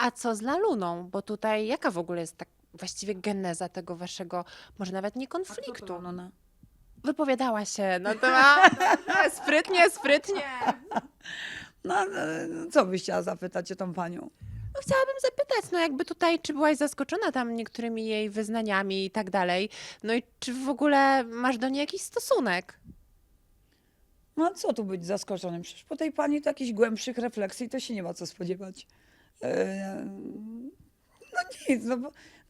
A co z Laluną? Bo tutaj jaka w ogóle jest tak właściwie geneza tego waszego, może nawet nie konfliktu? No, no. Wypowiadała się na temat. sprytnie, sprytnie. No, ale co byś chciała zapytać o tą panią? No, chciałabym zapytać, no jakby tutaj, czy byłaś zaskoczona tam niektórymi jej wyznaniami i tak dalej? No i czy w ogóle masz do niej jakiś stosunek? No a co tu być zaskoczonym? Przecież po tej pani to jakichś głębszych refleksji to się nie ma co spodziewać. E, No nic, no,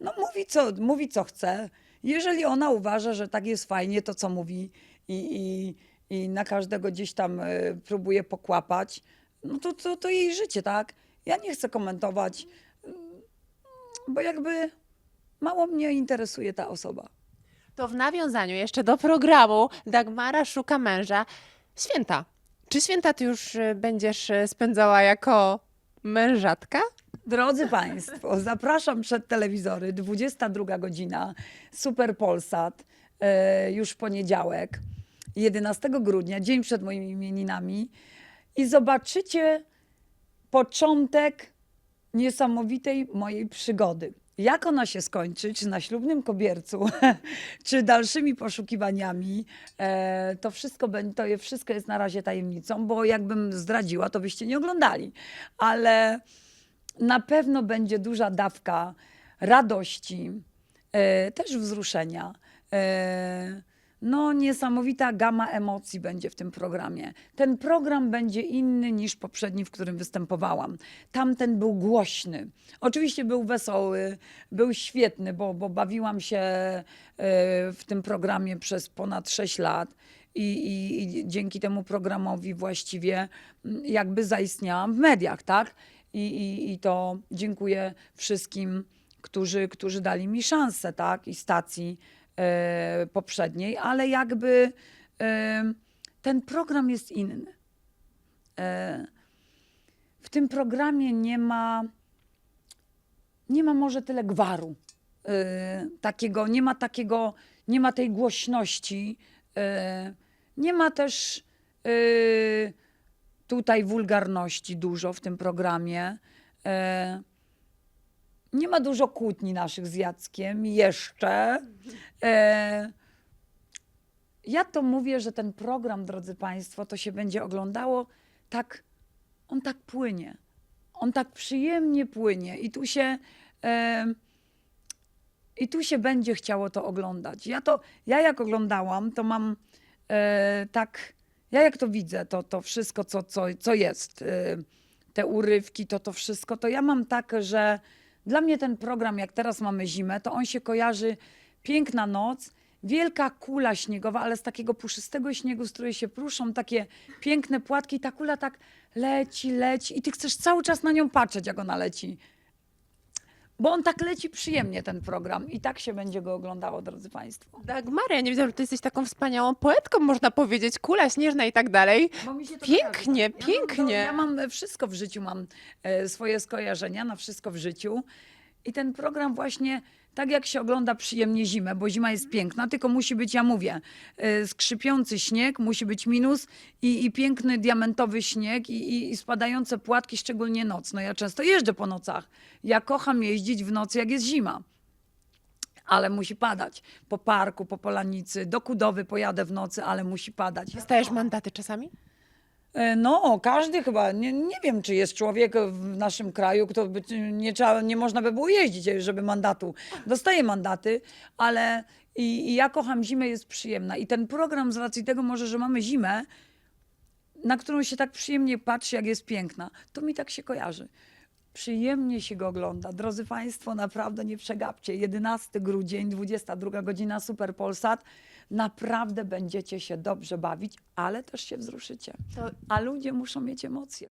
no mówi, co, mówi co chce. Jeżeli ona uważa, że tak jest fajnie, to co mówi i, i, i na każdego gdzieś tam e, próbuje pokłapać, no to, to, to jej życie, tak? Ja nie chcę komentować, bo jakby mało mnie interesuje ta osoba. To w nawiązaniu jeszcze do programu Dagmara szuka męża. Święta. Czy święta ty już y, będziesz y, spędzała jako mężatka? Drodzy Państwo, zapraszam przed telewizory, 22 godzina, Super Polsat, e, już poniedziałek, 11 grudnia, dzień przed moimi imieninami i zobaczycie początek niesamowitej mojej przygody. Jak ona się skończy, czy na ślubnym kobiercu, czy dalszymi poszukiwaniami, e, to wszystko, to wszystko jest na razie tajemnicą, bo jakbym zdradziła, to byście nie oglądali. Ale na pewno będzie duża dawka radości, e, też wzruszenia. No, niesamowita gama emocji będzie w tym programie. Ten program będzie inny niż poprzedni, w którym występowałam. Tamten był głośny. Oczywiście był wesoły, był świetny, bo, bo bawiłam się e, w tym programie przez ponad 6 lat. I, i, I dzięki temu programowi właściwie jakby zaistniałam w mediach, tak? I, i, i to dziękuję wszystkim, którzy, którzy dali mi szansę, tak? I stacji poprzedniej, ale jakby e, ten program jest inny. E, w tym programie nie ma, nie ma może tyle gwaru. e, takiego, nie ma takiego, nie ma tej głośności, e, nie ma też e, tutaj wulgarności dużo w tym programie. Nie ma dużo kłótni naszych z Jackiem jeszcze. E, ja to mówię, że ten program, drodzy Państwo, to się będzie oglądało tak, on tak płynie. On tak przyjemnie płynie i tu się. E, i tu się będzie chciało to oglądać. Ja to, ja jak oglądałam, to mam e, tak, ja jak to widzę, to, to wszystko, co, co, co jest, e, te urywki, to to wszystko, to ja mam tak, że dla mnie ten program, jak teraz mamy zimę, to on się kojarzy piękna noc, wielka kula śniegowa, ale z takiego puszystego śniegu, z której się pruszą takie piękne płatki ta kula tak leci, leci i ty chcesz cały czas na nią patrzeć, jak ona leci. Bo on tak leci przyjemnie, ten program. I tak się będzie go oglądało, drodzy Państwo. Dagmara, ja nie wiedziałam, że ty jesteś taką wspaniałą poetką, można powiedzieć, kula śnieżna i tak dalej. Bo mi się to Pięknie, kojarzy. Ja mam, pięknie. ja mam wszystko w życiu, mam e, swoje skojarzenia na wszystko w życiu. I ten program właśnie, tak jak się ogląda przyjemnie zimę, bo zima jest piękna, tylko musi być, ja mówię, e, skrzypiący śnieg, musi być minus i, i piękny diamentowy śnieg i, i, i spadające płatki, szczególnie nocno. Ja często jeżdżę po nocach. Ja kocham jeździć w nocy, jak jest zima. Ale musi padać. Po parku, po polanicy, do Kudowy pojadę w nocy, ale musi padać. Dostajesz mandaty czasami? E, No, każdy chyba. Nie, nie wiem, czy jest człowiek w naszym kraju, kto by, nie, trzeba, nie można by było jeździć, żeby mandatu. Dostaje mandaty, ale i, i ja kocham zimę, jest przyjemna. I ten program z racji tego może, że mamy zimę, na którą się tak przyjemnie patrzy, jak jest piękna, to mi tak się kojarzy. Przyjemnie się go ogląda. Drodzy Państwo, naprawdę nie przegapcie. 11 grudzień, 22 godzina, Super Polsat. Naprawdę będziecie się dobrze bawić, ale też się wzruszycie. To A ludzie muszą mieć emocje.